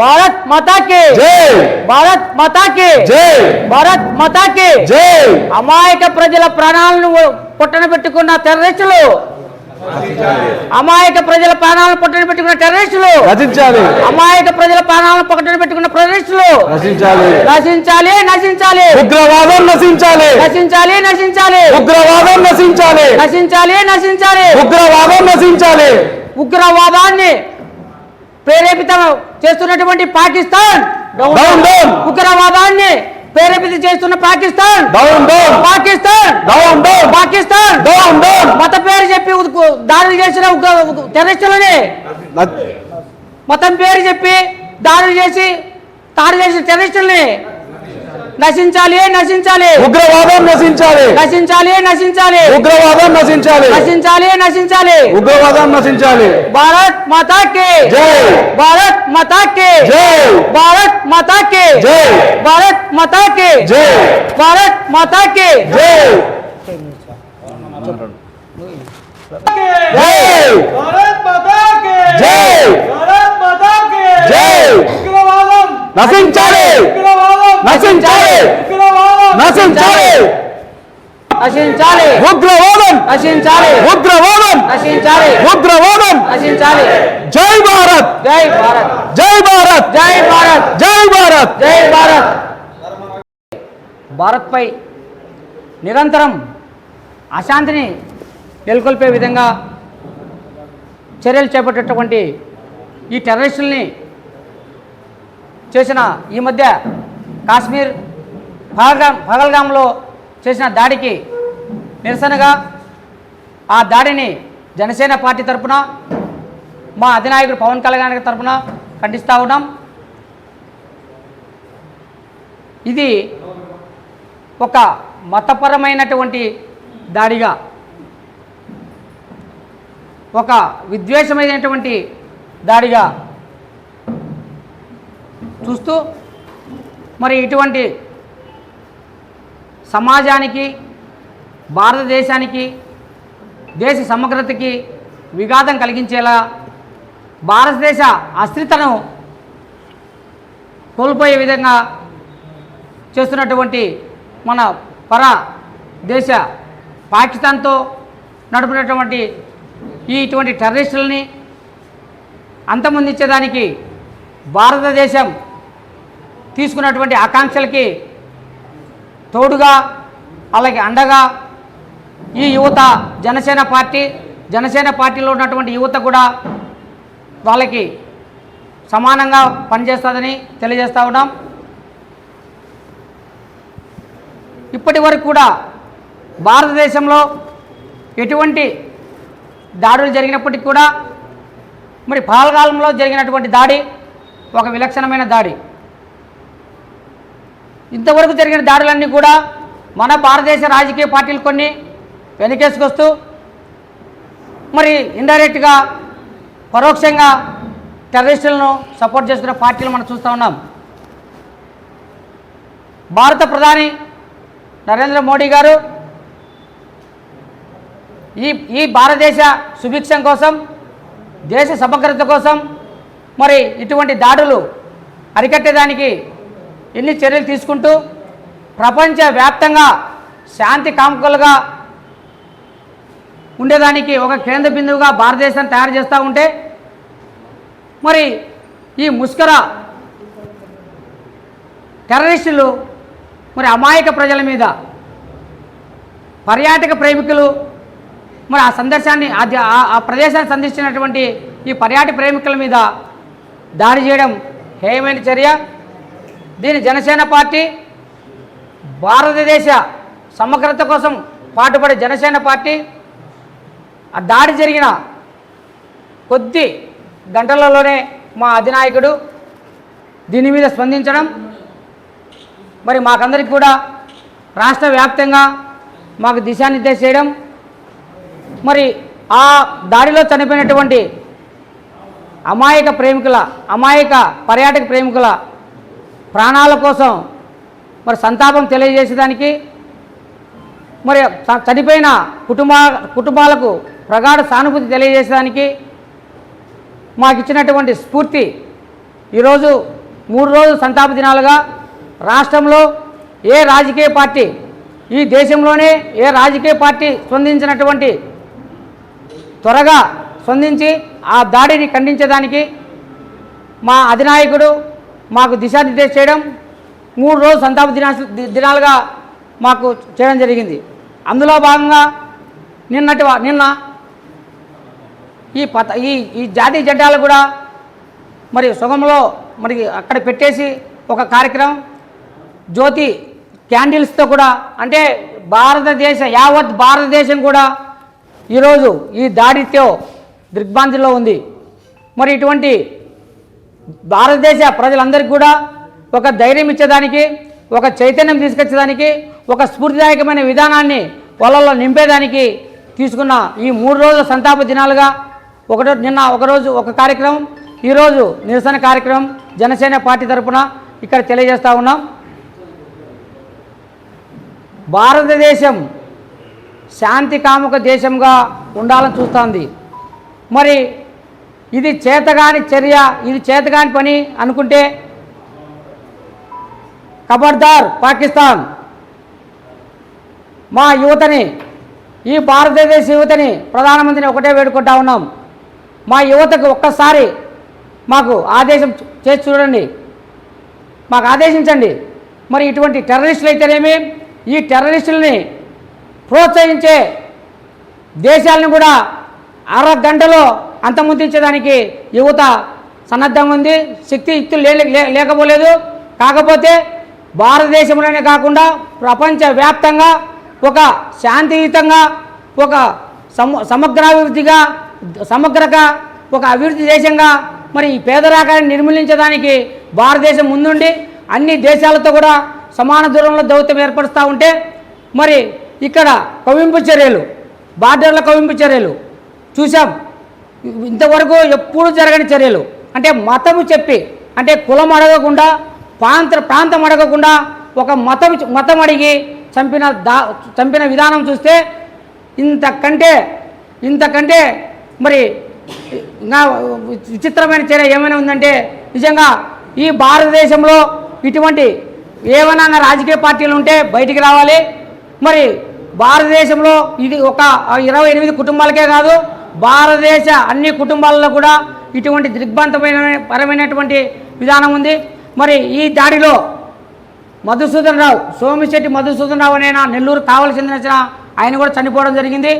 భారత్ మాతాకి! జై! భారత్ మాతాకి! జై! భారత్ మాతాకి! జై! అమాయక ప్రజల ప్రాణాలను పుట్టన పెట్టుకున్న టెర్రరిస్టులు! అమాయక ప్రజల ప్రాణాలను పుట్టన పెట్టుకున్న టెర్రరిస్టులు! రచించాలి! అమాయక ప్రజల ప్రాణాలను పుట్టన పెట్టుకున్న టెర్రరిస్టులు రచించాలి! నశించాలి నశించాలి! ఉగ్రవాదం నశించాలి! నశించాలి నశించాలి! ఉగ్రవాదం నశించాలి! నశించాలి నశించాలి! ఉగ్రవాదం నశించాలి! ఉగ్రవాదాన్ని ప్రేరేపితం చేస్తున్నటువంటి పాకిస్తాన్. ఉగ్రవాదాన్ని ప్రేరేపితం చేస్తున్న Pakistan. Down down Pakistan. Down down Pakistan. Down down మత పేరు చెప్పి దాడులు చేసిన టెర్రరిస్టులని మతం పేరు చెప్పి దాడులు చేసి దాడులు చేసిన టెర్రరిస్టులని నశించాలి నశించాలి ఉగ్రవాదం నశించాలి నశించాలి నశించాలి ఉగ్రవాదం నశించాలి నశించాలి నశించాలి ఉగ్రవాదం నశించాలి భారత్ మాతా కే జై భారత్ మాతా కే జై భారత్ మాతా కే జై భారత్ మాతా కే జై భారత్ మాతా కే జై జై భారత్ మాతా కే జై నశించాలి! నశించాలి! నశించాలి! నశించాలి! ఉగ్రవాదం! నశించాలి! ఉగ్రవాదం! నశించాలి! ఉగ్రవాదం! నశించాలి! జై భారత్! జై భారత్! జై భారత్! జై భారత్! జై భారత్! జై భారత్! భారత్పై నిరంతరం అశాంతిని నెలకొల్పే విధంగా చర్యలు చేపట్టేటటువంటి ఈ టెర్రరిస్టుల్ని చేసిన ఈ మధ్య కాశ్మీర్ పహల్గామ్ పహల్గామ్లో చేసిన దాడికి నిరసనగా ఆ దాడిని జనసేన పార్టీ తరపున మా అధినాయకుడు పవన్ కళ్యాణ్ గారి తరపున ఖండిస్తూ ఉన్నాం. ఇది ఒక మతపరమైనటువంటి దాడిగా ఒక విద్వేషమైనటువంటి దాడిగా చూస్తూ మరి ఇటువంటి సమాజానికి భారతదేశానికి దేశ సమగ్రతకి విఘాతం కలిగించేలా భారతదేశ అస్థిరతను కోల్పోయే విధంగా చేస్తున్నటువంటి మన పర దేశ పాకిస్తాన్తో నడుపునటువంటి ఈ ఇటువంటి టెర్రరిస్టులని అంతమొందించేదానికి భారతదేశం తీసుకున్నటువంటి ఆకాంక్షలకి తోడుగా అలాగే అండగా ఈ యువత జనసేన పార్టీ జనసేన పార్టీలో ఉన్నటువంటి యువత కూడా వాళ్ళకి సమానంగా పనిచేస్తుందని తెలియజేస్తూ ఉన్నాం. ఇప్పటి వరకు కూడా భారతదేశంలో ఎటువంటి దాడులు జరిగినప్పటికీ కూడా మరి పాల్గాలంలో జరిగినటువంటి దాడి ఒక విలక్షణమైన దాడి. ఇంతవరకు జరిగిన దాడులన్నీ కూడా మన భారతదేశ రాజకీయ పార్టీలు కొన్ని వెనకేసుకొస్తూ మరి ఇండైరెక్ట్గా పరోక్షంగా టెర్రరిస్టులను సపోర్ట్ చేస్తున్న పార్టీలు మనం చూస్తూ ఉన్నాం. భారత ప్రధాని నరేంద్ర మోడీ గారు ఈ ఈ భారతదేశ సుభిక్షం కోసం దేశ సమగ్రత కోసం మరి ఇటువంటి దాడులు అరికట్టేదానికి ఎన్ని చర్యలు తీసుకుంటూ ప్రపంచవ్యాప్తంగా శాంతి కాముకలుగా ఉండేదానికి ఒక కేంద్ర బిందువుగా భారతదేశాన్ని తయారు చేస్తూ ఉంటే మరి ఈ ముష్కర టెర్రరిస్టులు మరి అమాయక ప్రజల మీద పర్యాటక ప్రేమికులు మరి ఆ సందర్శాన్ని ఆ ఆ- ఆ ప్రదేశాన్ని సందర్శించినటువంటి ఈ పర్యాటక ప్రేమికుల మీద దాడి చేయడం హేయమైన చర్య. దీని జనసేన పార్టీ భారతదేశ సమగ్రత కోసం పాటుపడే జనసేన పార్టీ ఆ దాడి జరిగిన కొద్ది గంటలలోనే మా అధినాయకుడు దీని మీద స్పందించడం మరి మాకందరికి కూడా రాష్ట్ర వ్యాప్తంగా మాకు దిశానిర్దేశం చేయడం మరి ఆ దాడిలో చనిపోయినటువంటి అమాయక ప్రేమికుల అమాయక పర్యాటక ప్రేమికుల ప్రాణాల కోసం మరి సంతాపం తెలియజేసేదానికి మరి చనిపోయిన కుటుంబ కుటుంబాలకు ప్రగాఢ సానుభూతి తెలియజేసేదానికి మాకు ఇచ్చినటువంటి స్ఫూర్తి ఈరోజు మూడు రోజులు సంతాప దినాలుగా రాష్ట్రంలో ఏ రాజకీయ పార్టీ ఈ దేశంలోనే ఏ రాజకీయ పార్టీ స్పందించినటువంటి త్వరగా స్పందించి ఆ దాడిని ఖండించడానికి మా అధినాయకుడు మాకు దిశానిర్దేశం చేయడం మూడు రోజులు సంతాప దినా దినాలుగా మాకు చేయడం జరిగింది. అందులో భాగంగా నిన్నటి నిన్న ఈ పత ఈ ఈ జాతీయ జెండాలు కూడా మరి సుగంలో మరి అక్కడ పెట్టేసి ఒక కార్యక్రమం. జ్యోతి క్యాండిల్స్తో కూడా అంటే భారతదేశ యావత్ భారతదేశం కూడా ఈరోజు ఈ దాడితో దిగ్భాంతిలో ఉంది. మరి ఇటువంటి భారతదేశ ప్రజలందరికీ కూడా ఒక ధైర్యం ఇచ్చేదానికి ఒక చైతన్యం తీసుకొచ్చేదానికి ఒక స్ఫూర్తిదాయకమైన విధానాన్ని పొలంలో నింపేదానికి తీసుకున్న ఈ మూడు రోజుల సంతాప దినాలుగా ఒకటో నిన్న ఒకరోజు ఒక కార్యక్రమం ఈరోజు నిరసన కార్యక్రమం జనసేన పార్టీ తరఫున ఇక్కడ తెలియజేస్తూ ఉన్నాం. భారతదేశం శాంతి కాముక దేశంగా ఉండాలని చూస్తోంది. మరి ఇది చేతగాని చర్య ఇది చేతగాని పని అనుకుంటే ఖబర్దార్ పాకిస్తాన్. మా యువతని ఈ భారతదేశ యువతని ప్రధానమంత్రిని ఒకటే వేడుకుంటా ఉన్నాం. మా యువతకు ఒక్కసారి మాకు ఆదేశం చేసి చూడండి. మాకు ఆదేశించండి. మరి ఇటువంటి టెర్రరిస్టులు అయితేనేమి? ఈ టెర్రరిస్టులని ప్రోత్సహించే దేశాలను కూడా అర గంటలో అంతమొందించడానికి యువత సన్నద్ధం ఉంది శక్తి యుక్తులు లే లే- లేకపోలేదు. కాకపోతే భారతదేశంలోనే కాకుండా ప్రపంచవ్యాప్తంగా ఒక శాంతియుతంగా ఒక సమ సమగ్రాభివృద్ధిగా సమగ్రగా ఒక అభివృద్ధి దేశంగా మరి ఈ పేదరాకాన్ని నిర్మూలించడానికి భారతదేశం ముందుండి అన్ని దేశాలతో కూడా సమాన దూరంలో దౌత్యం ఏర్పరుస్తూ ఉంటే మరి ఇక్కడ కవింపు చర్యలు బార్డర్ల కవింపు చర్యలు చూసాం ఇంతవరకు ఎప్పుడు జరగని చర్యలు. అంటే మతము చెప్పి అంటే కులం అడగకుండా ప్రాంత ప్రాంతం అడగకుండా ఒక మతం మతం అడిగి చంపిన దా చంపిన విధానం చూస్తే ఇంతకంటే ఇంతకంటే మరి నా విచిత్రమైన చర్య ఏమైనా ఉందంటే నిజంగా ఈ భారతదేశంలో ఇటువంటి ఏమైనా రాజకీయ పార్టీలు ఉంటే బయటికి రావాలి. మరి భారతదేశంలో ఇది ఒక ఇరవై ఎనిమిది కుటుంబాలకే కాదు భారతదేశ అన్ని కుటుంబాలలో కూడా ఇటువంటి దిగ్బంతమైన పరమైనటువంటి విధానం ఉంది. మరి ఈ దాడిలో మధుసూదన్ రావు సోమిశెట్టి మధుసూదన్ రావు అనే నెల్లూరు కావలి చెందిన ఆయన కూడా చనిపోవడం జరిగింది.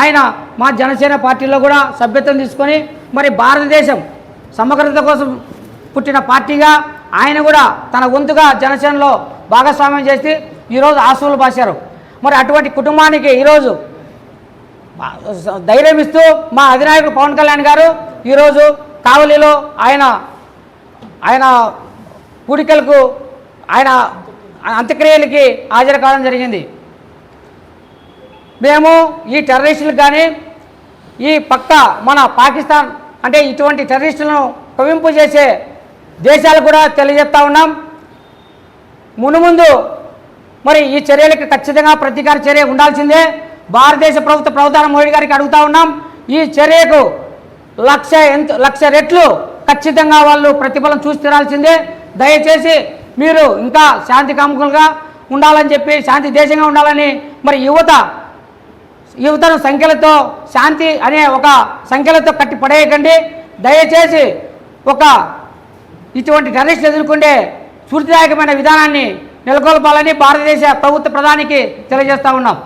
ఆయన మా జనసేన పార్టీలో కూడా సభ్యత్వం తీసుకొని మరి భారతదేశం సమగ్రత కోసం పుట్టిన పార్టీగా ఆయన కూడా తన వంతుగా జనసేనలో భాగస్వామ్యం చేసి ఈరోజు ఆశువులు పాశారు. మరి అటువంటి కుటుంబానికి ఈరోజు ధైర్యం ఇస్తూ మా అధినాయకుడు పవన్ కళ్యాణ్ గారు ఈరోజు కావలిలో ఆయన ఆయన పూడికలకు ఆయన అంత్యక్రియలకి హాజరు కావడం జరిగింది. మేము ఈ టెర్రరిస్టులకు కానీ ఈ పక్క మన పాకిస్తాన్ అంటే ఇటువంటి టెర్రరిస్టులను కవింపు చేసే దేశాలు కూడా తెలియజేస్తూ ఉన్నాం. మునుముందు మరి ఈ చర్యలకు ఖచ్చితంగా ప్రతీకార చర్య ఉండాల్సిందే. భారతదేశ ప్రభుత్వ ప్రధాని మోడీ గారికి అడుగుతా ఉన్నాం. ఈ చర్యకు లక్ష ఎంత లక్ష రెట్లు ఖచ్చితంగా వాళ్ళు ప్రతిఫలం చూసి తీరాల్సిందే. దయచేసి మీరు ఇంకా శాంతి కాముకులుగా ఉండాలని చెప్పి శాంతి దేశంగా ఉండాలని మరి యువత యువతను సంఖ్యలతో శాంతి అనే ఒక సంఖ్యలతో కట్టి పడేయకండి. దయచేసి ఒక ఇటువంటి టెర్రరిస్ట్ ఎదుర్కొండే స్ఫూర్తిదాయకమైన విధానాన్ని నెలకొల్పాలని భారతదేశ ప్రభుత్వ ప్రధానికి తెలియజేస్తా ఉన్నాం.